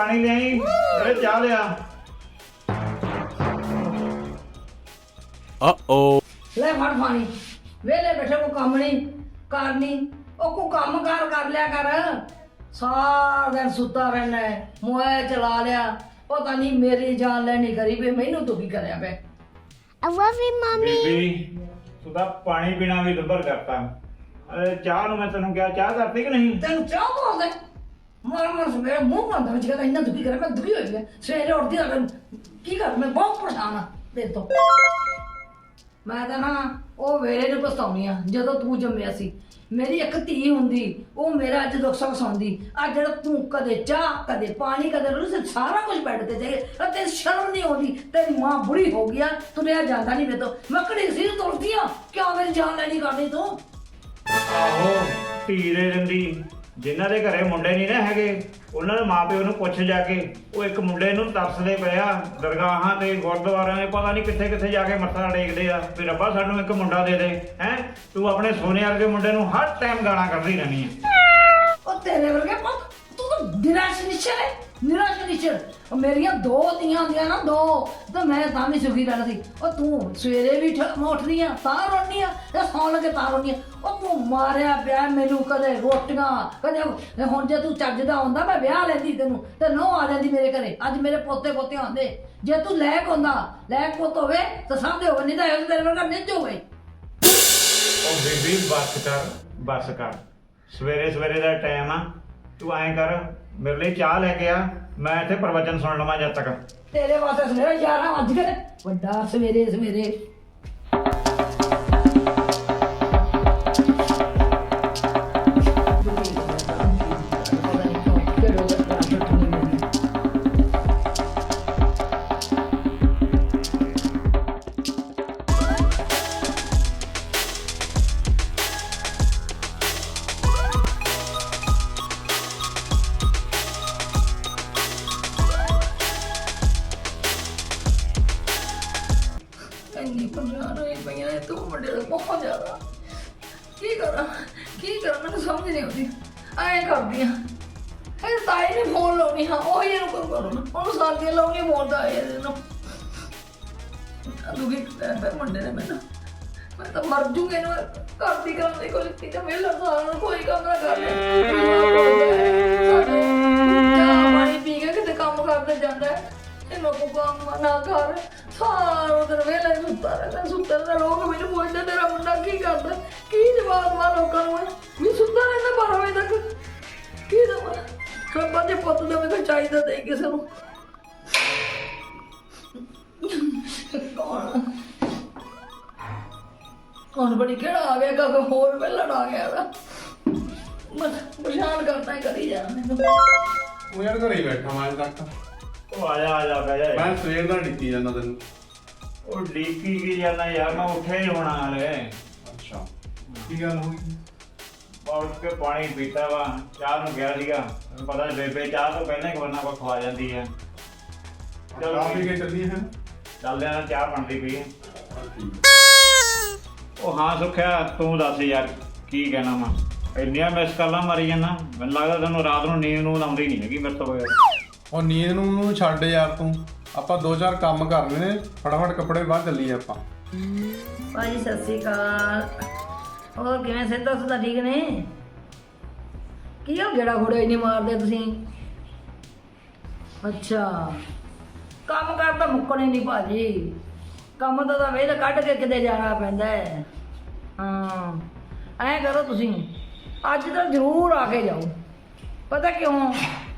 ਪਾਣੀ ਲਿਆਈ ਮੇਰੇ ਚਾਹ ਲਿਆ। Uh-oh. ਲੈ ਫੜ ਪਾਣੀ। ਵੇਲੇ ਬੈਠੇ ਕੋ ਕੰਮ ਨਹੀਂ ਕਰਨੀ ਉਹ ਕੋ ਕੰਮ ਕਾਰ ਕਰ ਲਿਆ ਕਰ। ਸਾਰਾ ਦਿਨ ਸੁੱਤਾ ਰਹਿਣਾ ਹੈ ਮੋਬਾਈਲ ਚਲਾ ਲਿਆ। ਪਤਾ ਨਹੀਂ ਮੇਰੀ ਜਾਨ ਲੈਣੀ ਕਰੀ ਵੀ ਮੈਨੂੰ ਤੂੰ ਕੀ ਕਰਿਆ ਬੈ I love you, mommy. ਬੀਬੀ ਤੂੰ ਤਾਂ ਪਾਣੀ ਪੀਣਾ ਵੀ ਦੁੱਬਰ ਕਰਤਾ। ਅਰੇ ਚਾਹ ਨੂੰ ਮੈਂ ਤੈਨੂੰ ਕਿਹਾ ਚਾਹ ਕਰਤੀ ਕਿ ਨਹੀਂ? ਤੈਨੂੰ ਚਾਹ ਬੋਲਦੇ ਮਾਰ ਮਰ ਮੇਰੇ ਮੂੰਹ ਬੰਦ ਵਿੱਚ ਕਹਿੰਦਾ ਇੰਨਾ ਦੁਖੀ ਕਰਿਆ ਮੈਂ ਦੁਖੀ ਹੋਈ ਗਿਆ ਸਵੇਰੇ ਉੱਠਦੀ ਆ ਕੀ ਕਰ ਮੈਂ ਬਹੁਤ ਪਰੇਸ਼ਾਨ ਆ ਤੇਰੇ ਤੋਂ ਮੈਂ ਤਾਂ ਨਾ ਉਹ ਵੇਲੇ ਨੂੰ ਪਛਤਾਉਣੀ ਆ ਜਦੋਂ ਤੂੰ ਜੰਮਿਆ ਸੀ ਮੇਰੀ ਇੱਕ ਧੀ ਹੁੰਦੀ ਉਹ ਮੇਰਾ ਅੱਜ ਦੁੱਖ ਸੁੱਖ ਸੁਣਦੀ ਅੱਜ ਜਿਹੜਾ ਤੂੰ ਕਦੇ ਚਾਹ ਕਦੇ ਪਾਣੀ ਕਦੇ ਰੋਜ਼ ਸਾਰਾ ਕੁਝ ਬੈੱਡ ਤੇ ਜਾਏ ਤੇ ਸ਼ਰਮ ਨਹੀਂ ਆਉਂਦੀ ਤੇਰੀ ਮਾਂ ਬੁੜੀ ਹੋ ਗਈ ਆ ਤੁਰਿਆ ਜਾਂਦਾ ਨਹੀਂ ਮੇਰੇ ਤੋਂ ਮੈਂ ਸੀ ਤੁਰਦੀ ਆ ਕਿਉਂ ਮੇਰੀ ਜਾਨ ਲੈਣੀ ਕਰਦੀ ਤੂੰ ਆਹੋ ਧੀ ਦੇ ਜਿਨ੍ਹਾਂ ਦੇ ਘਰੇ ਮੁੰਡੇ ਨਹੀਂ ਨਾ ਹੈਗੇ, ਉਹਨਾਂ ਦੇ ਮਾਪਿਓ ਨੂੰ ਪੁੱਛ ਜਾ ਕੇ, ਉਹ ਇੱਕ ਮੁੰਡੇ ਨੂੰ ਤਰਸਦੇ ਪਿਆ ਦਰਗਾਹਾਂ ਤੇ, ਗੁਰਦੁਆਰਿਆਂ ਦੇ ਪਤਾ ਨਹੀਂ ਕਿੱਥੇ ਕਿੱਥੇ ਜਾ ਕੇ ਮੱਥਾ ਟੇਕਦੇ ਆ, ਵੀ ਰੱਬਾ ਸਾਨੂੰ ਇੱਕ ਮੁੰਡਾ ਦੇ ਦੇ, ਹੈ? ਤੂੰ ਆਪਣੇ ਸੋਨੇ ਵਰਗੇ ਮੁੰਡੇ ਨੂੰ ਹਰ ਟਾਈਮ ਗਾਣਾ ਕੱਢਦੀ ਰਹਿਣੀ ਆ। ਉਹ ਤੇਰੇ ਵਰਗੇ ਪੁੱਤ, ਤੂੰ ਨਿਰਾਸ਼ ਨਿਸ਼ਚਰ ਹੈ, ਨਿਰਾਸ਼ ਨਿਸ਼ਚਰ ਉਹ ਮੇਰੀਆਂ ਦੋ ਧੀਆਂ ਹੁੰਦੀਆਂ ਨਾ, ਦੋ। ਤੇ ਮੈਂ ਤਾਂ ਵੀ ਸੁਖੀ ਰਹਿਣਾ ਉਹ ਤੂੰ ਸਵੇਰੇ ਵੀ ਠ- ਮੈਂ ਉੱਠਦੀ ਆ, ਤਾਂ ਰੋਣੀ ਆ ਤੇ ਸੌਣ ਲੱਗੇ ਤਾਂ ਰੋਣੀ ਆ। ਉਹ ਤੂੰ ਮਾਰਿਆ ਪਿਆ ਮੈਨੂੰ ਕਦੇ ਰੋਟੀਆਂ, ਕਦੇ ਉਹ- ਹੁਣ ਜੇ ਤੂੰ ਚੱਜਦਾ ਹੁੰਦਾ, ਮੈਂ ਵਿਆਹ ਲੈਂਦੀ ਤੈਨੂੰ। ਤੇ ਨੋ ਆ ਜਾਂਦੀ ਮੇਰੇ ਘਰੇ। ਅੱਜ ਮੇਰੇ ਪੋਤੇ ਪੋਤੇ ਆਉਂਦੇ। ਜੇ ਤੂੰ ਲੈਕ ਹੁੰਦਾ, ਲੈਕ ਪੁੱਤ ਹੋਵੇ, ਤਾਂ ਸਾਹਮਣੇ ਹੋਵੇ ਨਹੀਂ ਤਾਂ ਇਹ ਤੇਰੇ ਵਰਗਾ ਨਿੱਜ ਹੋਵੇ। ਉਹ ਬੀਬੀ, ਬੱਸ ਕਰ ਬੱਸ ਕਰ। ਸਵੇਰੇ ਸਵੇਰੇ ਦਾ ਟਾਈਮ ਆ। ਤੂੰ ਐਂ ਕਰ, ਮੇਰੇ ਲਈ ਚਾਹ ਲੈ ਕੇ ਆ। ਮੈਂ ਇੱਥੇ ਪ੍ਰਵਚਨ ਸੁਣ ਲਵਾਂ ਜਦ ਤੱਕ। ਤੇਰੇ ਵਾਸਤੇ ਸਵੇਰੇ 11 ਵੱਜ ਗਏ। ਵੱਡਾ ਸਵੇਰੇ ਸਵੇਰੇ ਐਂ ਕਰਦੀ ਆ। ਇਹ ਤਾਈ ਨੇ ਫੋਨ ਲਾਉਣੀ ਹਾਂ ਉਹ ਹੀ ਇਹਨੂੰ ਕਰੋ ਉਹਨੂੰ ਸਾਲ ਲਾਉਣੀ ਫੋਨ ਦਾ ਇਹ ਦੁਖੀ ਪੈ ਮੁੰਡੇ ਨੇ ਮੈਨੂੰ। ਮੈਂ ਤਾਂ ਮਰ ਜੂਗੇ ਇਹਨੂੰ ਕਰਦੀ ਕਰਾਂਦੀ ਕੋਈ ਕਿਤੇ ਵੇਲਾ ਸਾਰਾ ਕੋਈ ਕੰਮ ਨਾ ਕਰ ਲੈ। ਪਾਣੀ ਪੀ ਕੇ ਕਿਤੇ ਕੰਮ ਕਰਦਾ ਜਾਂਦਾ ਹੈ ਇਹਨੂੰ ਕੋ ਕੰਮ ਨਾ ਕਰ ਸਾਰਾ ਦਿਨ ਵੇਲੇ ਸੁੱਤਾ ਰਹਿੰਦਾ ਸੁੱਤਾ ਰਹਿੰਦਾ, ਲੋਕ ਮੈਨੂੰ ਪੁੱਛਦੇ, ਤੇਰਾ ਮੁੰਡਾ ਕੀ ਕਰਦਾ? ਕੀ ਜਵਾਬ ਮਾ ਲੋਕਾਂ ਨੂੰ ਵੀ ਸੁੱਤਾ ਰਹਿੰਦਾ 12 ਵਜੇ ਰੱਬਾ ਦੇ ਪੁੱਤ ਦਾ ਮੈਨੂੰ ਚਾਹੀਦਾ ਦੇ ਕਿਸੇ ਨੂੰ। ਕੌਣ? ਕੌਣ ਬੜੀ ਕਿਹੜਾ ਆ ਗਿਆ ਕਿ ਹੋਰ ਵੇਲੜ ਆ ਗਿਆ ਵਾ। ਮੈਂ ਪਰੇਸ਼ਾਨ ਕਰਦਾ ਹੀ ਕਰੀ ਜਾਣਾ ਮੈਨੂੰ। ਉਹ ਯਾਰ ਘਰੇ ਹੀ ਬੈਠਾ ਮੈਂ ਅੱਜ ਤੱਕ। ਉਹ ਆ ਜਾ ਆ ਜਾ ਬਹਿ ਜਾ ਮੈਂ ਸਵੇਰ ਦਾ ਡਿੱਕੀ ਜਾਂਦਾ ਤੈਨੂੰ। ਉਹ ਡੀਕੀ ਕੀ ਜਾਣਾ ਯਾਰ ਮੈਂ ਉੱਠਿਆ ਹੀ ਹੋਣਾ ਹਲੇ। ਅੱਛਾ। ਕੀ ਗੱਲ ਹੋ ਗਈ? ਕੇ ਪਾਣੀ ਪੀਤਾ ਵਾ ਚਾਹ ਨੂੰ ਗਿਆ ਸੀਗਾ। ਤੈਨੂੰ ਪਤਾ ਬੇਬੇ ਚਾਹ ਤੋਂ ਪਹਿਲਾਂ ਹੀ ਕੋਈ ਨਾ ਕੋਈ ਖਵਾ ਜਾਂਦੀ ਹੈ ਚਲੋ ਚਾਹ ਪੀ ਕੇ ਚੱਲੀ ਹੈ ਚੱਲਦੇ ਆ ਚਾਹ ਬਣਦੀ ਪਈ ਹੈ। ਉਹ ਹਾਂ ਸੁਖਿਆ ਤੂੰ ਦੱਸ ਯਾਰ ਕੀ ਕਹਿਣਾ ਵਾ? ਇੰਨੀਆਂ ਮਿਸ ਕਾਲਾਂ ਮਾਰੀ ਜਾਂਦਾ। ਮੈਨੂੰ ਲੱਗਦਾ ਤੈਨੂੰ ਰਾਤ ਨੂੰ ਨੀਂਦ ਨੂੰ ਆਉਂਦੀ ਨਹੀਂ ਹੈਗੀ ਮੇਰੇ ਤੋਂ ਬਗੈਰ। ਉਹ ਨੀਂਦ ਨੂੰ ਛੱਡ ਯਾਰ ਤੂੰ। ਆਪਾਂ ਦੋ ਚਾਰ ਕੰਮ ਕਰਨੇ ਨੇ ਫਟਾਫਟ ਕੱਪੜੇ ਬਾਹਰ ਚੱਲੀਏ ਆਪਾਂ। ਭਾਜੀ, ਸਤਿ ਸ੍ਰੀ ਅਕਾਲ। ਹੋਰ ਕਿਵੇਂ ਸਿੱਧਾ ਸੁਦਾ ਠੀਕ ਨੇ? ਕੀ ਹੋ ਗੇੜਾ ਘੋੜਾ ਹੀ ਮਾਰਦੇ ਤੁਸੀਂ? ਅੱਛਾ। ਕੰਮ ਕਰਦਾ ਮੁੱਕਣੇ ਨਹੀਂ ਭਾਜੀ। ਕੰਮ ਤਾਂ ਤਾਂ ਵੇਲ ਕੱਢ ਕੇ ਕਿਤੇ ਜਾਣਾ ਪੈਂਦਾ ਹੈ। ਹਾਂ, ਐਂ ਕਰੋ ਤੁਸੀਂ। ਅੱਜ ਤਾਂ ਜ਼ਰੂਰ ਆ ਕੇ ਜਾਓ। ਪਤਾ ਕਿਉਂ?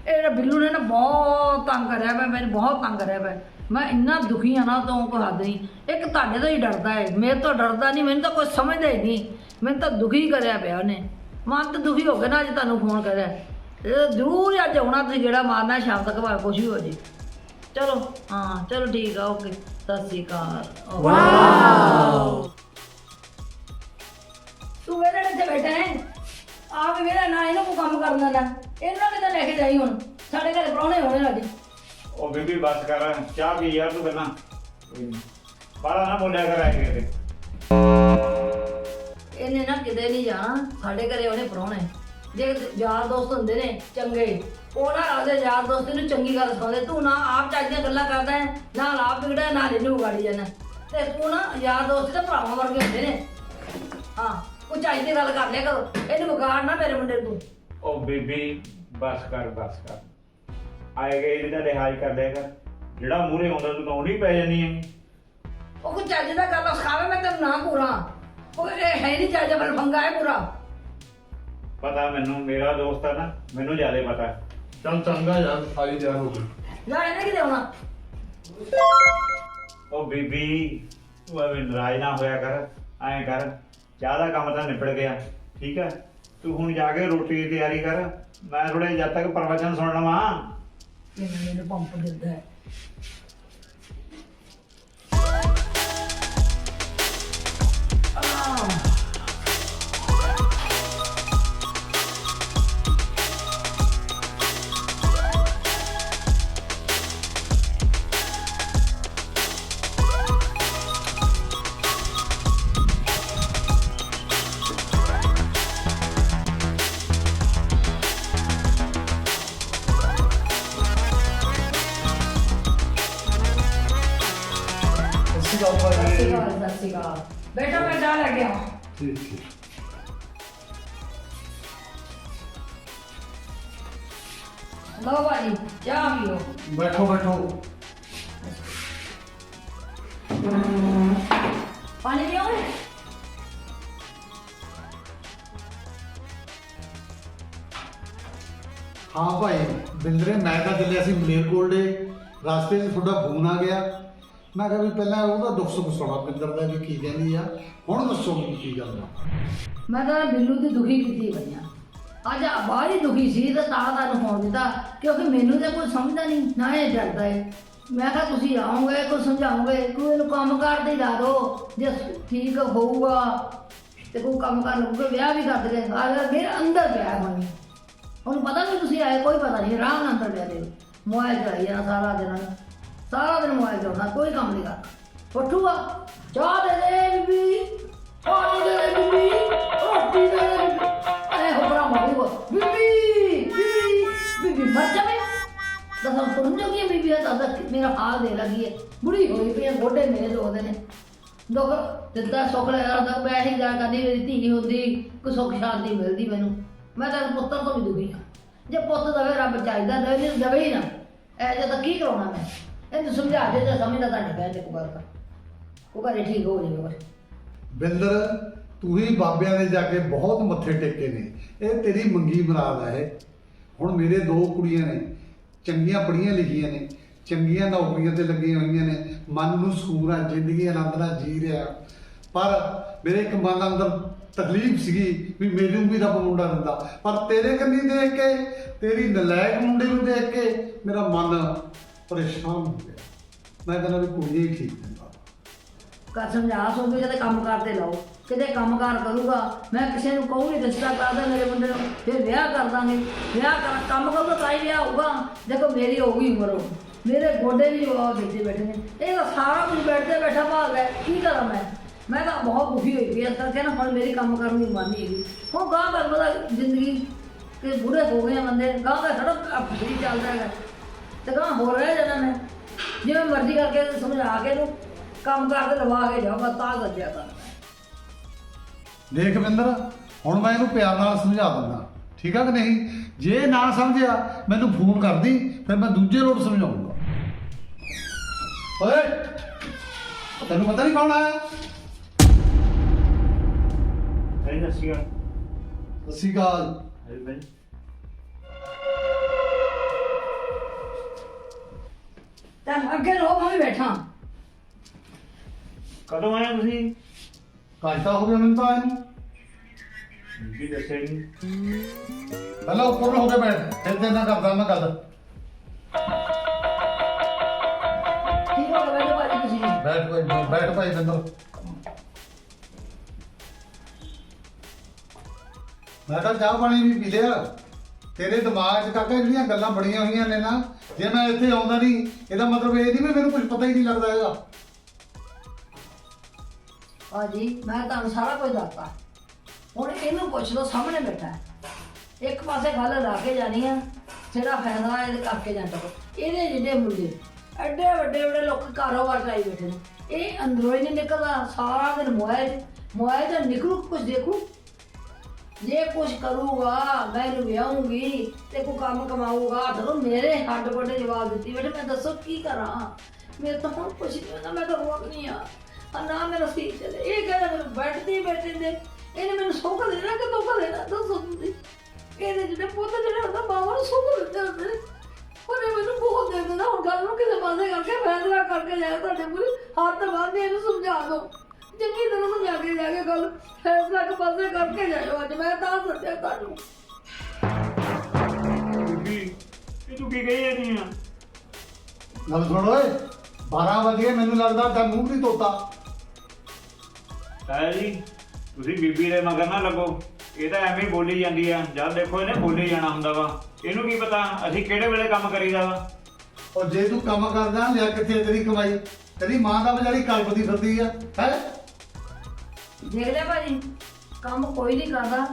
ਇਹ ਜਿਹੜਾ ਬਿੱਲੂ ਨੇ ਨਾ ਬਹੁਤ ਤੰਗ ਕਰਿਆ ਪਿਆ ਮੈਨੂੰ ਬਹੁਤ ਤੰਗ ਕਰਿਆ ਪਿਆ ਮੈਂ ਇੰਨਾ ਦੁਖੀ ਆ ਨਾ ਤੋਂ ਕੋਈ ਹੱਦ ਨਹੀਂ। ਇੱਕ ਤੁਹਾਡੇ ਤੋਂ ਹੀ ਡਰਦਾ ਹੈ ਮੇਰੇ ਤੋਂ ਡਰਦਾ ਨਹੀਂ, ਮੈਨੂੰ ਤਾਂ ਕੋਈ ਸਮਝਦਾ ਹੀ ਨਹੀਂ। ਮੈਨੂੰ ਤਾਂ ਦੁਖੀ ਕਰਿਆ ਪਿਆ ਉਹਨੇ। ਮਨ ਤਾਂ ਦੁਖੀ ਹੋ ਗਿਆ ਨਾ ਅੱਜ ਤੁਹਾਨੂੰ ਫੋਨ ਕਰਿਆ। ਇਹ ਜ਼ਰੂਰ ਅੱਜ ਆਉਣਾ, ਤੁਸੀਂ ਜਿਹੜਾ ਮਾਰਨਾ, ਸ਼ਾਮ ਤੱਕ ਭਾਵੇਂ ਕੁਛ ਵੀ ਹੋ ਜੇ। ਚਲੋ, ਹਾਂ, ਚਲੋ ਠੀਕ ਆ, ਓਕੇ। ਸਤਿ ਸ੍ਰੀ ਅਕਾਲ। ਵਾਓ ਤੂੰ ਵੇਲੇ ਇੱਥੇ ਬੈਠਾ ਹੈ? ਆ ਵੀ ਵੇਲਾ ਨਾ ਇਹਨੂੰ ਕੋ ਕੰਮ ਕਰਨਾ ਨਾ ਇਹਨਾਂ ਕਿਤੇ ਲੈ ਕੇ ਜਾਈ ਹੁਣ। ਸਾਡੇ ਘਰੇ ਪ੍ਰਾਹੁਣੇ ਹੋਣੇ ਅੱਜ। ਉਹ ਬੀਬੀ ਬਸ ਕਰ ਚਾਹ ਪੀ ਯਾਰ ਤੂੰ ਪਹਿਲਾਂ। ਬਾਲਾ ਨਾ। ਬੋਲਿਆ ਕਰ ਆਏ ਕਿਤੇ। ਇਹਨੇ ਨਾ ਕਿਤੇ ਨਹੀਂ ਜਾਣਾ। ਸਾਡੇ ਘਰੇ ਉਹਨੇ ਪ੍ਰਾਹੁਣੇ। ਜੇ ਯਾਰ ਦੋਸਤ ਹੁੰਦੇ ਨੇ ਚੰਗੇ। ਉਹ ਨਾ ਆਪਦੇ ਯਾਰ ਦੋਸਤ ਨੂੰ ਚੰਗੀ ਗੱਲ ਸਿਖਾਉਂਦੇ ਤੂੰ ਨਾ ਆਪ ਚੱਜ ਦੀਆਂ ਗੱਲਾਂ ਕਰਦਾ ਹੈ। ਨਾਲ ਆਪ ਵਿਗੜਿਆ ਨਾਲ ਇਹਨੂੰ ਵਿਗਾੜੀ ਜਾਂਦਾ। ਤੇ ਤੂੰ ਨਾ ਯਾਰ ਦੋਸਤ ਤੇ ਭਰਾਵਾਂ ਵਰਗੇ ਹੁੰਦੇ ਨੇ। ਹਾਂ ਉਹ ਚੱਜ ਦੀ ਗੱਲ ਕਰ ਲਿਆ ਕਰੋ। ਇਹਨੂੰ ਵਿਗਾੜ ਨਾ ਮੇਰੇ ਮੁੰਡੇ ਨੂੰ ਉਹ ਬੀਬੀ ਬਸ ਕਰ ਬਸ ਕਰ। ਆਏ ਗਏ ਇਹਦਾ ਲਿਹਾਜ਼ ਕਰ ਲਿਆ ਕਰ। ਜਿਹੜਾ ਮੂਹਰੇ ਆਉਂਦਾ ਤੂੰ ਨੌਣੀ ਪੈ ਜਾਨੀ ਹੈ ਉਹ ਕੋਈ ਚੱਜ ਦਾ ਗੱਲ ਸਿਖਾਵੇ ਮੈਂ ਤੈਨੂੰ ਨਾ ਪੂਰਾ ਉਹ ਇਹ ਹੈ ਨਹੀਂ ਚੱਜ ਬਲ ਫੰਗਾ ਹੈ ਪੂਰਾ। ਪਤਾ ਮੈਨੂੰ ਮੇਰਾ ਦੋਸਤ ਹੈ ਨਾ ਮੈਨੂੰ ਜ਼ਿਆਦਾ ਪਤਾ। ਚੱਲ ਚੰਗਾ ਯਾਰ ਸਾਰੀ ਤਿਆਰ ਹੋ ਗਈ। ਲੈ ਇਹਨੇ ਕਿਤੇ ਆਉਣਾ? ਉਹ ਬੀਬੀ ਤੂੰ ਐਵੇਂ ਨਾਰਾਜ਼ ਨਾ ਹੋਇਆ ਕਰ ਐਂ ਕਰ। ਚਾਹ ਦਾ ਕੰਮ ਤਾਂ ਨਿਬੜ ਗਿਆ ਠੀਕ ਹੈ ਤੂੰ ਹੁਣ ਜਾ ਕੇ ਰੋਟੀ ਦੀ ਤਿਆਰੀ ਕਰ। ਮੈਂ ਥੋੜੇ ਜਦ ਤੱਕ ਪ੍ਰਵਚਨ ਸੁਣ ਲਵਾਂ। ਕਿੰਨੇ ਮੈਨੂੰ ਪੰਪ ਦਿੰਦਾ ਹੈ। ਗੱਲ ਸਤਿ ਭਾਈ ਸ਼੍ਰੀ ਅਕਾਲ ਸਤਿ ਸ਼੍ਰੀ ਅਕਾਲ ਬੇਟਾ ਮੈਂ ਚਾਹ ਲੈ ਕੇ ਆਵਾਂ ਠੀਕ ਠੀਕ ਲਓ ਭਾਜੀ ਚਾਹ ਪੀਓ ਬੈਠੋ ਬੈਠੋ ਪਾਣੀ ਪੀਓਗੇ ਹਾਂ ਭਾਈ ਬਿੰਦਰੇ ਮੈਂ ਤਾਂ ਚੱਲਿਆ ਸੀ ਮਲੇਰਕੋਟਲੇ ਰਸਤੇ 'ਚ ਤੁਹਾਡਾ ਫੋਨ ਆ ਗਿਆ ਮੈਂ ਕਿਹਾ ਵੀ ਪਹਿਲਾਂ ਉਹਦਾ ਦੁੱਖ ਸੁੱਖ ਸੁਣਾ ਬਿੰਦਰ ਦਾ ਵੀ ਕੀ ਕਹਿੰਦੀ ਆ। ਹੁਣ ਦੱਸੋ ਮੈਨੂੰ ਕੀ ਗੱਲ ਆ। ਮੈਂ ਤਾਂ ਬਿੱਲੂ ਦੀ ਦੁਖੀ ਕੀਤੀ ਪਈਆਂ ਅੱਜ ਬਾਹਰ ਹੀ ਦੁਖੀ ਸੀ ਤੇ ਤਾਂ ਤੁਹਾਨੂੰ ਫੋਨ ਦਿੱਤਾ, ਕਿਉਂਕਿ ਮੈਨੂੰ ਤਾਂ ਕੋਈ ਸਮਝਦਾ ਨਹੀਂ, ਨਾ ਇਹ ਡਰਦਾ ਹੈ ਮੈਂ ਕਿਹਾ ਤੁਸੀਂ ਆਉਂਗੇ ਕੋਈ ਸਮਝਾਉਂਗੇ ਕੋਈ ਇਹਨੂੰ ਕੰਮ ਕਰਦੇ ਲਾ ਦਿਓ ਜੇ ਠੀਕ ਹੋਊਗਾ ਤੇ ਕੋਈ ਕੰਮ ਕਰ ਲਊਗਾ ਵਿਆਹ ਵੀ ਕਰ ਦੇਗਾ ਆ ਮੇਰੇ ਅੰਦਰ ਪਿਆ ਹੋਣੀ। ਉਹਨੂੰ ਪਤਾ ਨਹੀਂ ਤੁਸੀਂ ਆਏ, ਕੋਈ ਪਤਾ ਨਹੀਂ, ਆਰਾਮ ਨਾਲ ਅੰਦਰ ਪਿਆ ਦੇ ਮੋਬਾਈਲ ਚਲਾਈ ਜਾਣਾ ਸਾਰਾ ਦਿਨ। ਸਾਰਾ ਦਿਨ ਮੋਬਾਈਲ ਚਲਾਉਣਾ ਕੋਈ ਕੰਮ ਨਹੀਂ ਕਰਦਾ। ਉੱਠੂਗਾ, ਚਾਹ ਦੇ ਦੇ ਬੀਬੀ, ਪਾਣੀ ਦੇ ਦੇ ਬੀਬੀ, ਰੋਟੀ ਦੇ ਦੇ ਬੀਬੀ। ਐ ਹੋਬਰਾ ਮਾਰੂਗਾ। ਬੀਬੀ ਬੀਬੀ ਬੀਬੀ, ਮਰ ਜਾਵੇ। ਦਸਾਂ ਸੁਣ ਜੋ ਬੀਬੀ ਦਾ ਤਾਂ ਮੇਰਾ ਹਾਲ ਦੇ ਲੱਗੀ ਹੈ। ਬੁੜੀ ਹੋਈ ਪਈ ਹੈ, ਗੋਡੇ ਮੇਰੇ ਦੋਦੇ ਨੇ। ਦੁੱਖ, ਦਿੱਤਾ, ਸੁੱਖ ਲੈ ਰਹਾ ਮੈਂ ਹੀ ਜਾ ਕਰਦੀ, ਮੇਰੀ ਧੀ ਹੁੰਦੀ, ਕੋਈ ਸੁੱਖ ਸ਼ਾਂਤੀ ਮਿਲਦੀ ਮੈਨੂੰ। ਮੈਂ ਤਾਂ ਪੁੱਤਰ ਤੋਂ ਵੀ ਦੁਖੀ ਹਾਂ। ਜੇ ਪੁੱਤ ਦਵੇ, ਰੱਬ ਚਾਹੀਦਾ, ਦਵੇ, ਨਹੀਂ, ਦਵੇ ਹੀ ਨਾ। ਐ ਜੇ ਤਾਂ ਕੀ ਕਰਾਉਣਾ ਮੈਂ? ਇਹਨੂੰ ਸਮਝਾ ਦੇ ਜੇ ਸਮਝਦਾ ਤਾਂ ਨਹੀਂ ਕਹਿੰਦੇ ਕੋਈ ਗੱਲ ਉਹ ਘਰੇ ਠੀਕ ਹੋ ਜਾਵੇ ਬਿੰਦਰ, ਤੂੰ ਹੀ ਬਾਬਿਆਂ ਦੇ ਜਾ ਕੇ ਬਹੁਤ ਮੱਥੇ ਟੇਕੇ ਨੇ। ਇਹ ਤੇਰੀ ਮੰਗੀ ਮੁਰਾਦ ਆ ਹੁਣ ਮੇਰੇ ਦੋ ਕੁੜੀਆਂ ਨੇ, ਚੰਗੀਆਂ ਪੜ੍ਹੀਆਂ ਲਿਖੀਆਂ ਨੇ, ਚੰਗੀਆਂ ਨੌਕਰੀਆਂ ਤੇ ਲੱਗੀਆਂ ਹੋਈਆਂ ਨੇ। ਮਨ ਨੂੰ ਸਕੂਨ ਆ, ਜ਼ਿੰਦਗੀ ਆਨੰਦ ਨਾਲ ਜੀ ਰਿਹਾ। ਪਰ ਮੇਰੇ ਇੱਕ ਮਨ ਅੰਦਰ ਤਕਲੀਫ ਸੀਗੀ ਵੀ ਮੈਨੂੰ ਵੀ ਰੱਬ ਮੁੰਡਾ ਦਿੰਦਾ ਪਰ ਤੇਰੇ ਕੰਨੀ ਦੇਖ ਕੇ, ਤੇਰੀ ਨਲਾਇਕ ਮੁੰਡੇ ਨੂੰ ਦੇਖ ਕੇ ਮੇਰਾ ਮਨ ਪਰੇਸ਼ਾਨ ਹੋ ਗਿਆ ਮੈਂ ਕਹਿੰਦਾ ਵੀ ਕੁੜੀ ਹੀ ਠੀਕ ਦਿੰਦਾ ਕਰ ਸਮਝਾ ਸੋ ਕਿਤੇ ਕੰਮ ਕਰਦੇ ਲਾਓ। ਕਿਤੇ ਕੰਮਕਾਰ ਕਰੂਗਾ। ਮੈਂ ਕਿਸੇ ਨੂੰ ਕਹੂੰਗੀ ਰਿਸ਼ਤਾ ਕਰ ਦੇ ਮੇਰੇ ਮੁੰਡੇ ਨੂੰ। ਫਿਰ ਵਿਆਹ ਕਰ ਦਾਂਗੇ। ਵਿਆਹ ਕਰ, ਕੰਮ ਕਰੂਗਾ ਤਾਂ ਹੀ ਵਿਆਹ ਹੋਊਗਾ। ਦੇਖੋ ਮੇਰੀ ਹੋ ਗਈ ਉਮਰ ਹੁਣ। ਮੇਰੇ ਗੋਡੇ ਵੀ ਬਹੁਤ ਦਿੱਤੇ ਬੈਠੇ ਨੇ। ਇਹ ਤਾਂ ਸਾਰਾ ਕੁਝ ਬੈਠਦੇ ਬੈਠਾ ਭਾਗ ਹੈ। ਕੀ ਕਰਾਂ ਮੈਂ? ਮੈਂ ਤਾਂ ਬਹੁਤ ਦੁਖੀ ਹੋਈ ਪਈ ਇਸ ਕਰਕੇ ਨਾ ਹੁਣ ਮੇਰੀ ਕੰਮ ਕਰਨ ਦੀ ਮਨ ਨਹੀਂ ਹੈਗੀ। ਹੁਣ ਗਾਂ ਕਰ ਪਤਾ ਜ਼ਿੰਦਗੀ ਕਿ ਬੁੜੇ ਹੋ ਗਏ ਆ ਬੰਦੇ। ਗਾਂ ਦਾ ਸੜਕ ਫਰੀ ਚੱਲਦਾ ਹੈਗਾ। ਤੇ ਗਾਂ ਹੋ ਰਿਹਾ ਜਨਾ ਮੈਂ। ਜਿਵੇਂ ਮਰਜ਼ੀ ਕਰਕੇ ਸਮਝਾ ਕੇ ਇਹਨੂੰ ਕੰਮ ਕਰਦੇ ਲਵਾ ਕੇ ਬਸ ਤਾਂ ਗੱਜਿਆ ਕਰ। ਦੇਖ ਬਿੰਦਰ ਹੁਣ ਮੈਂ ਇਹਨੂੰ ਪਿਆਰ ਨਾਲ ਸਮਝਾ ਦਿੰਦਾ। ਠੀਕ ਆ ਕਿ ਨਹੀਂ? ਜੇ ਨਾ ਸਮਝਿਆ ਮੈਨੂੰ ਫੋਨ ਕਰਦੀ ਫਿਰ ਮੈਂ ਦੂਜੇ ਰੋਡ ਸਮਝਾਉਂਗਾ। ਓਏ ਤੈਨੂੰ ਪਤਾ ਨਹੀਂ ਕੌਣ ਆਇਆ? ਨਹੀਂ ਦੱਸਿਆ ਸਤਿ ਸ਼੍ਰੀ ਤਾਂ ਅੱਗੇ ਰੋ ਮੈਂ ਵੀ ਬੈਠਾ। ਕਦੋਂ ਆਏ ਤੁਸੀਂ? ਕਾਇਤਾ ਹੋ ਗਿਆ ਮੈਨੂੰ ਤਾਂ ਇਹਨੂੰ ਕੀ ਦੱਸਿਆ ਨਹੀਂ ਪਹਿਲਾਂ ਉੱਪਰ ਨੂੰ ਹੋ ਕੇ ਬੈਠ ਫਿਰ ਤੇ ਨਾ ਕਰਦਾ ਮੈਂ ਗੱਲ। ਕੀ ਹੋ ਗਿਆ ਬੈਠੋ ਭਾਜੀ ਤੁਸੀਂ? ਬੈਠ ਭਾਈ ਬੈਠ ਭਾਈ ਬਿੰਦਰ ਮੈਂ ਤਾਂ ਚਾਹ ਪਾਣੀ ਵੀ ਪੀ ਲਿਆ। ਤੇਰੇ ਦਿਮਾਗ 'ਚ ਕਾਕਾ ਜਿਹੜੀਆਂ ਗੱਲਾਂ ਬੜੀਆਂ ਹੋਈਆਂ ਨੇ ਨਾ, ਜੇ ਮੈਂ ਇੱਥੇ ਆਉਂਦਾ ਨਹੀਂ, ਇਹਦਾ ਮਤਲਬ ਇਹ ਨਹੀਂ ਵੀ ਮੈਨੂੰ ਕੁਝ ਪਤਾ ਹੀ ਨਹੀਂ ਲੱਗਦਾ ਹੈਗਾ ਭਾਜੀ, ਮੈਂ ਤੁਹਾਨੂੰ ਸਾਰਾ ਕੁਝ ਦੱਸਤਾ ਹੁਣ ਇਹਨੂੰ ਪੁੱਛ ਲਓ, ਸਾਹਮਣੇ ਬੈਠਾ ਹੈ। ਇੱਕ ਪਾਸੇ ਗੱਲ ਲਾ ਕੇ ਜਾਣੀ ਆ, ਜਿਹੜਾ ਫੈਸਲਾ ਇਹਦੇ ਕਰਕੇ ਜਾਂਦਾ ਵਾ। ਇਹਦੇ ਜਿਹੜੇ ਮੁੰਡੇ, ਐਡੇ ਵੱਡੇ ਵੱਡੇ ਲੋਕ ਕਾਰੋਬਾਰ ਚਾਈ ਬੈਠੇ ਨੇ ਇਹ ਅੰਦਰੋਂ ਹੀ ਨਹੀਂ ਨਿਕਲਦਾ, ਸਾਰਾ ਦਿਨ ਮੋਬਾਈਲ ਮੋਬਾਈਲ ਤੇ ਨਿਕਲੂ ਕੁਝ ਦੇਖੂ ਜੇ ਕੁਝ ਕਰੂਗਾ, ਮੈਂ ਇਹਨੂੰ ਵਿਆਹੂੰਗੀ ਤੇ ਕੋ ਕੰਮ ਕਮਾਊਗਾ, ਜਦੋਂ ਮੇਰੇ ਹੱਡ ਵੱਡੇ ਜਵਾਬ ਦਿੱਤੀ, ਬੇਟੇ ਮੈਂ ਦੱਸੋ ਕੀ ਕਰਾਂ? ਮੇਰੇ ਤਾਂ ਹੁਣ ਕੁਝ ਨਹੀਂ ਹੁੰਦਾ, ਮੈਂ ਤਾਂ ਰੋਕ ਆ। ਆ ਨਾ ਮੇਰਾ ਸੀ ਚਲੇ। ਇਹ ਕਹਿੰਦਾ ਮੈਨੂੰ ਬੈਠਦੀ ਬੈਠੇ ਦੇ ਇਹਨੇ ਮੈਨੂੰ ਸੁੱਖ ਦੇਣਾ ਕਿ ਦੁੱਖ ਦੇਣਾ? ਦੱਸੋ ਤੁਸੀਂ। ਇਹਦੇ ਜਿਹੜੇ ਪੁੱਤ ਜਿਹੜੇ ਹੁੰਦਾ ਬਾਬਾ ਨੂੰ ਸੁੱਖ ਦਿੰਦੇ ਹੁੰਦੇ ਨੇ। ਉਹਨੇ ਮੈਨੂੰ ਬਹੁਤ ਦੇ ਦਿੰਦਾ ਹੁਣ ਗੱਲ ਨੂੰ ਕਿਸੇ ਪਾਸੇ ਕਰਕੇ ਫੈਸਲਾ ਕਰਕੇ ਜਾਏ ਤੁਹਾਡੇ ਮੂਰੇ ਹੱਥ ਬੰਨ੍ਹਦੇ ਇਹਨੂੰ ਸਮਝਾ ਦਿਓ। ਚੰਗੀ ਤਰ੍ਹਾਂ ਸਮਝਾ ਕੇ ਜਾ ਕੇ ਗੱਲ ਫੈਸਲਾ ਕੇ ਪਾਸੇ ਕਰਕੇ ਜਾਇਓ ਅੱਜ ਮੈਂ ਤਾਂ ਸੱਚਿਆ ਤੁਹਾਨੂੰ। ਬੀਬੀ ਇਹ ਤੂੰ ਕੀ ਕਹੀ ਜਾਂਦੀ ਆ? ਗੱਲ ਸੁਣ ਓਏ 12 ਵਜੇ ਮੈਨੂੰ ਲੱਗਦਾ ਤਾਂ ਮੂੰਹ ਨਹੀਂ ਤੋਤਾ ਤਾਇਆ ਜੀ ਤੁਸੀਂ ਬੀਬੀ ਦੇ ਮਗਰ ਨਾ ਲੱਗੋ। ਇਹ ਤਾਂ ਐਵੇਂ ਹੀ ਬੋਲੀ ਜਾਂਦੀ ਆ। ਜਦ ਦੇਖੋ ਇਹਨੇ ਬੋਲੀ ਜਾਣਾ ਹੁੰਦਾ ਵਾ। ਇਹਨੂੰ ਕੀ ਪਤਾ ਅਸੀਂ ਕਿਹੜੇ ਵੇਲੇ ਕੰਮ ਕਰੀਦਾ ਵਾ? ਔਰ ਜੇ ਤੂੰ ਕੰਮ ਕਰਦਾ ਲਿਆ ਕਿੱਥੇ ਤੇਰੀ ਕਮਾਈ? ਤੇਰੀ ਮਾਂ ਦਾ ਵਿਚਾਰੀ ਕਲਪਦੀ ਫਿਰਦੀ ਆ ਹੈ? ਦੇਖ ਲਿਆ ਭਾਜੀ, ਕੰਮ ਕੋਈ ਨਹੀਂ ਕਰਦਾ।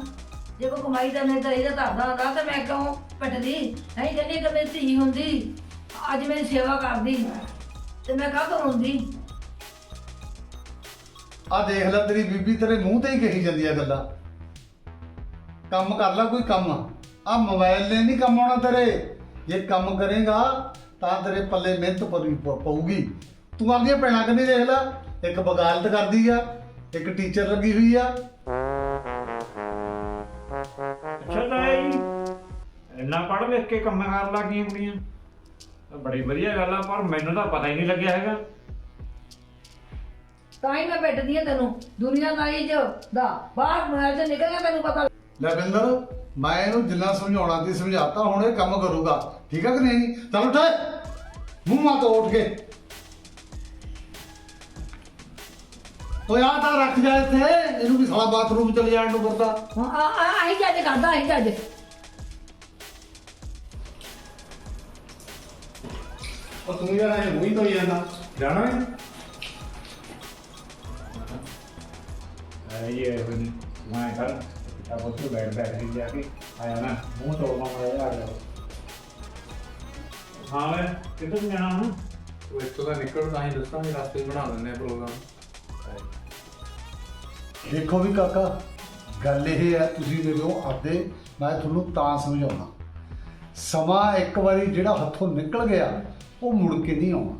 ਜੇ ਕੋਈ ਕਮਾਈ ਦਾ ਨਹੀਂ ਤਾਂ ਇਹਦਾ ਧਰਦਾ ਹੁੰਦਾ, ਤੇ ਮੈਂ ਕਿਉਂ ਪਟਦੀ ਨਹੀਂ, ਕਹਿੰਦੀ ਕਿ ਮੇਰੀ ਧੀ ਹੁੰਦੀ, ਅੱਜ ਮੇਰੀ ਸੇਵਾ ਕਰਦੀ, ਤੇ ਮੈਂ ਕਾਹਤੋਂ ਹੁੰਦੀ ਆ ਦੇਖ ਲੈ, ਤੇਰੀ ਬੀਬੀ ਤੇਰੇ ਮੂੰਹ ਤੇ ਹੀ ਕਹੀ ਜਾਂਦੀ ਆ ਗੱਲਾਂ। ਕੰਮ ਕਰ ਲੈ ਕੋਈ ਕੰਮ। ਆ ਮੋਬਾਈਲ ਨੇ ਨਹੀਂ ਕੰਮ ਆਉਣਾ ਤੇਰੇ। ਜੇ ਕੰਮ ਕਰੇਗਾ, ਤਾਂ ਤੇਰੇ ਪੱਲੇ ਮਿਹਨਤ ਪਊਗੀ। ਤੂੰ ਆਪਣੀਆਂ ਭੈਣਾਂ ਕੰਨੀ ਦੇਖ ਲੈ, ਇੱਕ ਬਗਾਲਤ ਕਰਦੀ ਆ। ਇੱਕ ਟੀਚਰ ਲੱਗੀ ਹੋਈ ਆ। ਅੱਛਾ ਜੀ ਇੰਨਾ ਪੜ੍ਹ ਲਿਖ ਕੇ ਕੰਮ ਕਰਨ ਲੱਗੀਆਂ ਕੁੜੀਆਂ। ਤਾਂ ਬੜੀ ਵਧੀਆ ਗੱਲ ਆ ਪਰ ਮੈਨੂੰ ਤਾਂ ਪਤਾ ਹੀ ਨਹੀਂ ਲੱਗਿਆ ਹੈਗਾ। ਤਾਂ ਹੀ ਮੈਂ ਭੇਟਦੀ ਆ ਤੈਨੂੰ। ਦੁਨੀਆਦਾਰੀ ਚ ਦਾ ਬਾਹਰ ਮੋਬਾਈਲ ਤੇ ਨਿਕਲ ਗਿਆ ਤੈਨੂੰ ਪਤਾ। ਲੈ ਬਿੰਦਰ ਮੈਂ ਇਹਨੂੰ ਜਿੰਨਾ ਸਮਝਾਉਣਾ ਸੀ ਸਮਝਾਤਾ ਹੁਣ ਇਹ ਕੰਮ ਕਰੂਗਾ। ਠੀਕ ਹੈ ਕਿ ਨਹੀਂ? ਚੱਲ ਉੱਠ। ਮੂੰਹ ਮਾ ਤੋਂ ਉੱਠ ਕੇ। ਓਏ ਆ ਤਾਂ ਰੱਖ ਜਾ ਇੱਥੇ ਇਹਨੂੰ ਵੀ ਸਾਲਾ ਬਾਥਰੂਮ ਚਲੇ ਜਾਣ ਨੂੰ ਕਰਦਾ ਹਾਂ ਆ ਆ ਆਹੀ ਜੱਜ ਕਰਦਾ ਆਹੀ ਜੱਜ ਉਹ ਤੂੰ ਯਾਰ ਇਹ ਮੂੰਹ ਹੀ ਧੋਈ ਜਾਂਦਾ ਜਾਣਾ ਹੈ? ਇਹ ਇਹ ਹੁਣ ਮੈਂ ਕਰ ਤਾਂ ਬੋਤਲ ਬੈਠ ਬੈਠ ਕੇ ਜਾ ਕੇ ਆਇਆ ਨਾ ਮੂੰਹ ਤੋੜਨਾ ਮੜਾ ਆ ਗਿਆ। ਹਾਂ ਮੈਂ ਕਿੱਧਰ ਜਾਣਾ ਹੁਣ? ਉਹ ਇੱਥੋਂ ਦਾ ਨਿਕਲ ਤਾਂ ਹੀ ਦੱਸਾਂਗੇ ਰਸਤੇ ਬਣਾ ਦਿੰਦੇ ਆ ਪ੍ਰੋਗਰਾਮ ਦੇਖੋ ਵੀ ਕਾਕਾ, ਗੱਲ ਇਹ ਹੈ, ਤੁਸੀਂ ਮੇਰੇ ਆਪਦੇ, ਮੈਂ ਤੁਹਾਨੂੰ ਤਾਂ ਸਮਝਾਉਣਾ। ਸਮਾਂ ਇੱਕ ਵਾਰੀ ਜਿਹੜਾ ਹੱਥੋਂ ਨਿਕਲ ਗਿਆ, ਉਹ ਮੁੜ ਕੇ ਨਹੀਂ ਆਉਣਾ।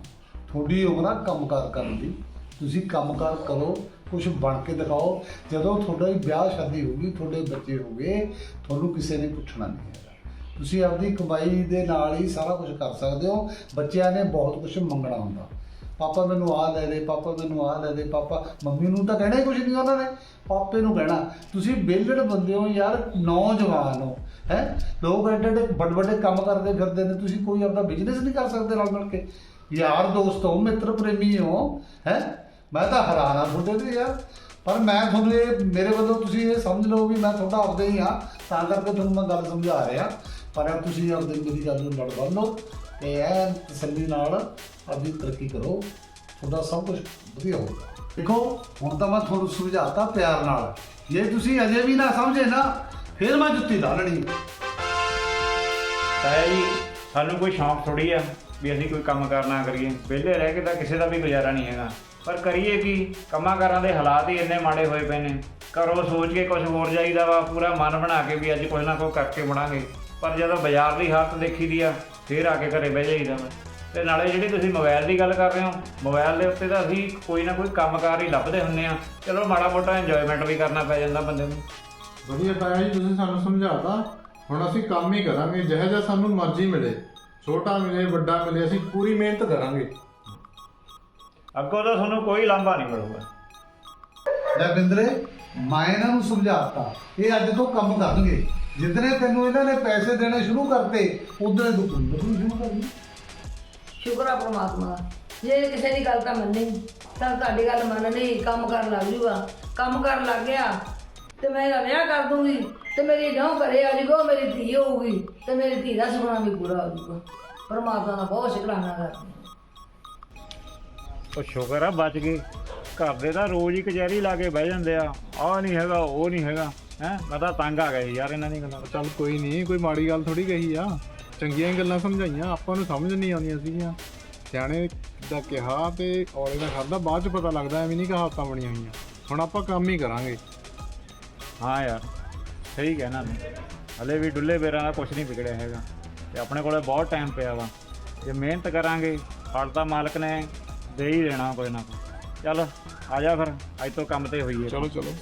ਤੁਹਾਡੀ ਉਮਰ ਆ ਕੰਮਕਾਰ ਕਰਨ ਦੀ। ਤੁਸੀਂ ਕੰਮਕਾਰ ਕਰੋ ਕੁਝ ਬਣ ਕੇ ਦਿਖਾਓ। ਜਦੋਂ ਤੁਹਾਡਾ ਹੀ ਵਿਆਹ ਸ਼ਾਦੀ ਹੋਊਗੀ ਤੁਹਾਡੇ ਬੱਚੇ ਹੋਗੇ ਤੁਹਾਨੂੰ ਕਿਸੇ ਨੇ ਪੁੱਛਣਾ ਨਹੀਂ ਹੈਗਾ। ਤੁਸੀਂ ਆਪਣੀ ਕਮਾਈ ਦੇ ਨਾਲ ਹੀ ਸਾਰਾ ਕੁਝ ਕਰ ਸਕਦੇ ਹੋ। ਬੱਚਿਆਂ ਨੇ ਬਹੁਤ ਕੁਝ ਮੰਗਣਾ ਹੁੰਦਾ। ਪਾਪਾ ਮੈਨੂੰ ਆ ਲੈ ਦੇ, ਪਾਪਾ ਮੈਨੂੰ ਆ ਲੈ ਦੇ, ਪਾਪਾ, ਮੰਮੀ ਨੂੰ ਤਾਂ ਕਹਿਣਾ ਹੀ ਕੁਝ ਨਹੀਂ ਉਹਨਾਂ ਨੇ। ਪਾਪੇ ਨੂੰ ਕਹਿਣਾ, ਤੁਸੀਂ ਬੇਲੜ ਬੰਦੇ ਹੋ ਯਾਰ, ਨੌਜਵਾਨ ਹੋ, ਹੈ? ਲੋਕ ਐਡੇ ਐਡੇ ਵੱਡੇ ਵੱਡੇ ਕੰਮ ਕਰਦੇ ਫਿਰਦੇ ਨੇ, ਤੁਸੀਂ ਕੋਈ ਆਪਦਾ ਬਿਜ਼ਨਸ ਨਹੀਂ ਕਰ ਸਕਦੇ ਰਲ ਮਿਲ ਕੇ। ਯਾਰ ਦੋਸਤ ਹੋ, ਮਿੱਤਰ ਪ੍ਰੇਮੀ ਹੋ, ਹੈ? ਮੈਂ ਤਾਂ ਹੈਰਾਨ ਆ ਤੁਹਾਡੇ ਤੇ ਯਾਰ। ਪਰ ਮੈਂ ਤੁਹਾਨੂੰ ਇਹ, ਮੇਰੇ ਵੱਲੋਂ ਤੁਸੀਂ ਇਹ ਸਮਝ ਲਓ ਵੀ ਮੈਂ ਤੁਹਾਡਾ ਆਪਦਾ ਹੀ ਆ, ਤਾਂ ਕਰਕੇ ਤੁਹਾਨੂੰ ਮੈਂ ਗੱਲ ਸਮਝਾ ਰਿਹਾ। ਪਰ ਤੁਸੀਂ ਆਪਦੇ ਮੇਰੀ ਗੱਲ ਨੂੰ ਲੜ ਬੰਨੋ ਤੇ ਐ ਤਸੱਲੀ ਨਾਲ ਆਪਦੀ ਤਰੱਕੀ ਕਰੋ। ਤੁਹਾਡਾ ਸਭ ਕੁਝ ਵਧੀਆ ਹੋਊਗਾ। ਦੇਖੋ, ਹੁਣ ਤਾਂ ਮੈਂ ਤੁਹਾਨੂੰ ਸਮਝਾਤਾ ਪਿਆਰ ਨਾਲ। ਜੇ ਤੁਸੀਂ ਅਜੇ ਵੀ ਨਾ ਸਮਝੇ ਨਾ, ਫਿਰ ਮੈਂ ਜੁੱਤੀ ਲਾ ਲੈਣੀ। ਤਾਇਆ ਜੀ ਸਾਨੂੰ ਕੋਈ ਸ਼ੌਂਕ ਥੋੜੀ ਆ ਵੀ ਅਸੀਂ ਕੋਈ ਕੰਮ ਕਰਨਾ ਕਰੀਏ। ਵਿਹਲੇ ਰਹਿ ਕੇ ਤਾਂ ਕਿਸੇ ਦਾ ਵੀ ਗੁਜ਼ਾਰਾ ਨਹੀਂ ਹੈਗਾ। ਪਰ ਕਰੀਏ ਕੀ? ਕੰਮਾਂ ਕਾਰਾਂ ਦੇ ਹਾਲਾਤ ਹੀ ਇੰਨੇ ਮਾੜੇ ਹੋਏ ਪਏ ਨੇ। ਘਰੋਂ ਸੋਚ ਕੇ ਕੁਝ ਹੋਰ ਜਾਈਦਾ ਵਾ, ਪੂਰਾ ਮਨ ਬਣਾ ਕੇ ਵੀ ਅੱਜ ਕੁਝ ਨਾ ਕੁਝ ਕਰਕੇ ਬਣਾਂਗੇ ਪਰ ਜਦੋਂ ਬਾਜ਼ਾਰ ਦੀ ਹਾਲਤ ਦੇਖੀ ਦੀ ਆ ਫੇਰ ਆ ਕੇ ਘਰੇ ਬਹਿ ਜਾਈਦਾ ਵਾ ਤੇ ਨਾਲੇ ਜਿਹੜੀ ਤੁਸੀਂ ਮੋਬਾਈਲ ਦੀ ਗੱਲ ਕਰ ਰਹੇ ਹੋ ਮੋਬਾਈਲ ਦੇ ਉੱਤੇ ਤਾਂ ਅਸੀਂ ਕੋਈ ਨਾ ਕੋਈ ਕੰਮਕਾਰ ਹੀ ਲੱਭਦੇ ਹੁੰਨੇ ਆ ਚਲੋ ਮਾੜਾ ਮੋਟਾ ਇੰਜੋਇਮੈਂਟ ਵੀ ਕਰਨਾ ਪੈ ਜਾਂਦਾ ਬੰਦੇ ਨੂੰ। ਵਧੀਆ ਤਾਇਆ ਜੀ ਤੁਸੀਂ ਸਾਨੂੰ ਸਮਝਾਤਾ। ਹੁਣ ਅਸੀਂ ਕੰਮ ਹੀ ਕਰਾਂਗੇ ਜਿਹੋ ਜਿਹਾ ਸਾਨੂੰ ਮਰਜ਼ੀ ਮਿਲੇ। ਛੋਟਾ ਮਿਲੇ ਵੱਡਾ ਮਿਲੇ ਅਸੀਂ ਪੂਰੀ ਮਿਹਨਤ ਕਰਾਂਗੇ। ਅੱਗੋਂ ਤਾਂ ਤੁਹਾਨੂੰ ਕੋਈ ਲਾਂਭਾ ਨਹੀਂ ਮਿਲੂਗਾ। ਲੈ ਬਿੰਦਰੇ ਮੈਂ ਇਹਨਾਂ ਨੂੰ ਸਮਝਾਤਾ ਇਹ ਅੱਜ ਤੋਂ ਕੰਮ ਕਰਨਗੇ। ਜਿੱਦਨੇ ਤੈਨੂੰ ਇਹਨਾਂ ਨੇ ਪੈਸੇ ਦੇਣੇ ਸ਼ੁਰੂ ਕਰਤੇ ਉਦੋਂ ਤੂੰ ਸ਼ੁਰੂ ਕਰਨੀ ਸ਼ੁਕਰ ਆ ਪ੍ਰਮਾਤਮਾ ਦਾ। ਜੇ ਕਿਸੇ ਦੀ ਗੱਲ ਤਾਂ ਮੰਨੀ ਤਾਂ ਤੁਹਾਡੀ ਗੱਲ ਮੰਨ ਲਈ ਕੰਮ ਕਰਨ ਲੱਗ ਜੂਗਾ। ਕੰਮ ਕਰਨ ਲੱਗ ਗਿਆ ਤੇ ਮੈਂ ਇਹਦਾ ਵਿਆਹ ਕਰ ਦੂੰਗੀ ਤੇ ਮੇਰੀ ਨੌ ਘਰੇ ਆ ਜੂਗਾ ਮੇਰੀ ਧੀ ਹੋਊਗੀ ਤੇ ਮੇਰੀ ਧੀ ਦਾ ਸੁਪਨਾ ਵੀ ਪੂਰਾ ਹੋ ਜੂਗਾ। ਪਰਮਾਤਮਾ ਦਾ ਬਹੁਤ ਸ਼ੁਕਰਾਨਾ ਕਰਦੀ ਹਾਂ। ਉਹ ਸ਼ੁਕਰ ਆ ਬਚ ਗਏ ਘਰ ਦੇ ਤਾਂ ਰੋਜ਼ ਹੀ ਕਚਹਿਰੀ ਲਾ ਕੇ ਬਹਿ ਜਾਂਦੇ ਆ। ਆਹ ਨਹੀਂ ਹੈਗਾ ਉਹ ਨਹੀਂ ਹੈਗਾ। ਹੈ? ਮੈਂ ਤਾਂ ਤੰਗ ਆ ਸੀ ਯਾਰ ਇਹਨਾਂ ਦੀ ਗੱਲਾਂ। ਤੋਂ। ਚੱਲ ਕੋਈ ਨਹੀਂ ਕੋਈ ਮਾੜੀ ਗੱਲ ਥੋੜੀ ਕਹੀ ਆ। ਚੰਗੀਆਂ ਹੀ ਗੱਲਾਂ ਸਮਝਾਈਆਂ ਆਪਾਂ ਨੂੰ ਸਮਝ ਨਹੀਂ ਆਉਂਦੀਆਂ ਸੀਗੀਆਂ। ਸਿਆਣੇ ਦਾ ਕਿਹਾ ਤੇ ਔਲੇ ਦਾ ਖਾਦਾ ਬਾਅਦ ਚ ਪਤਾ ਲੱਗਦਾ ਐਵੇਂ ਨਹੀਂ ਕਹਾਵਤਾਂ ਬਣੀਆਂ ਹੋਈਆਂ। ਹੁਣ ਆਪਾਂ ਕੰਮ ਹੀ ਕਰਾਂਗੇ। ਹਾਂ ਯਾਰ ਸਹੀ ਕਹਿਣਾ ਤੂੰ। ਹਲੇ ਵੀ ਡੁੱਲੇ ਬੇਰਾਂ ਦਾ ਕੁਝ ਨਹੀਂ ਵਿਗੜਿਆ ਹੈਗਾ। ਤੇ ਆਪਣੇ ਕੋਲੇ ਬਹੁਤ ਟਾਈਮ ਪਿਆ ਵਾ। ਜੇ ਮਿਹਨਤ ਕਰਾਂਗੇ ਫਲ ਤਾਂ ਮਾਲਕ ਨੇ ਦੇ ਹੀ ਦੇਣਾ ਕੋਈ ਨਾ ਕੋਈ। ਚੱਲ ਆ ਜਾ ਫਿਰ। ਅੱਜ ਤੋਂ ਕੰਮ ਤੇ ਹੋਈਏ। ਚਲੋ ਚਲੋ।